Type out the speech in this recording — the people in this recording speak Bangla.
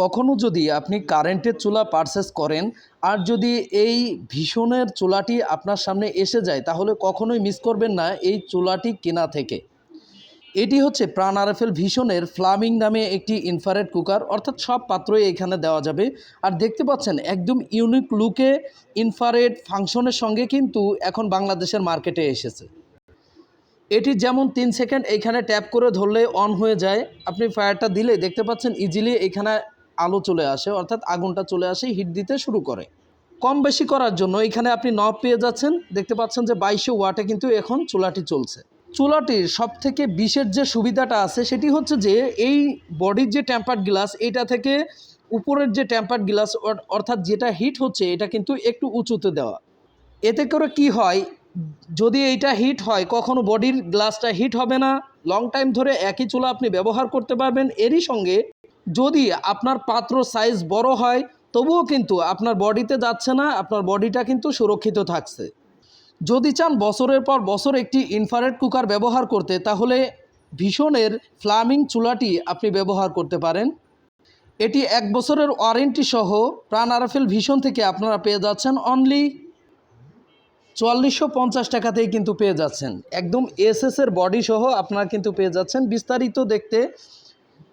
কখনো যদি আপনি কারেন্টের চুলা পারচেস করেন, আর যদি এই ভীষণের চুলাটি আপনার সামনে এসে যায়, তাহলে কখনোই মিস করবেন না এই চুলাটি কেনা থেকে। এটি হচ্ছে প্রাণ আরএফএল ভীষণের ফ্লামিং নামে একটি ইনফারেট কুকার অর্থাৎ সব পাত্রই এখানে দেওয়া যাবে। আর দেখতে পাচ্ছেন, একদম ইউনিক লুকে ইনফারেট ফাংশনের সঙ্গে কিন্তু এখন বাংলাদেশের মার্কেটে এসেছে। এটি যেমন তিন সেকেন্ড এইখানে ট্যাপ করে ধরলে অন হয়ে যায়, আপনি ফায়ারটা দিলে দেখতে পাচ্ছেন ইজিলি এখানে আলো চলে আসে, অর্থাৎ আগুনটা চলে আসে হিট দিতে শুরু করে। কম বেশি করার জন্য এখানে আপনি নব পেয়ে যাচ্ছেন, দেখতে পাচ্ছেন যে বাইশে ওয়াটে কিন্তু এখন চুলাটি চলছে। চুলাটির সব থেকে বিশেষ যে সুবিধাটা আছে সেটি হচ্ছে যে এই বডির যে টেম্পার্ড গ্লাস এটা থেকে উপরের যে টেম্পার্ড গ্লাস অর্থাৎ যেটা হিট হচ্ছে, এটা কিন্তু একটু উঁচুতে দেওয়া। এতে করে কি হয়, যদি এইটা হিট হয়, কখনো বডির গ্লাসটা হিট হবে না। লং টাইম ধরে একই চুলা আপনি ব্যবহার করতে পারবেন। এরই সঙ্গে যদি আপনার পাত্র সাইজ বড় হয়, তবুও কিন্তু আপনার বডিতে যাচ্ছে না, আপনার বডিটা কিন্তু সুরক্ষিত থাকছে। যদি চান বছরের পর বছর একটি ইনফারেট কুকার ব্যবহার করতে, তাহলে ভীষণের ফ্লামিং চুলাটি আপনি ব্যবহার করতে পারেন। এটি এক বছরের ওয়ারেন্টি সহ প্রাণ আরএফএল ভীষণ থেকে আপনারা পেয়ে যাচ্ছেন অনলি চুয়াল্লিশশো পঞ্চাশ টাকাতেই কিন্তু পেয়ে যাচ্ছেন। একদম এসএস এর বডি সহ আপনারা কিন্তু পেয়ে যাচ্ছেন। বিস্তারিত দেখতে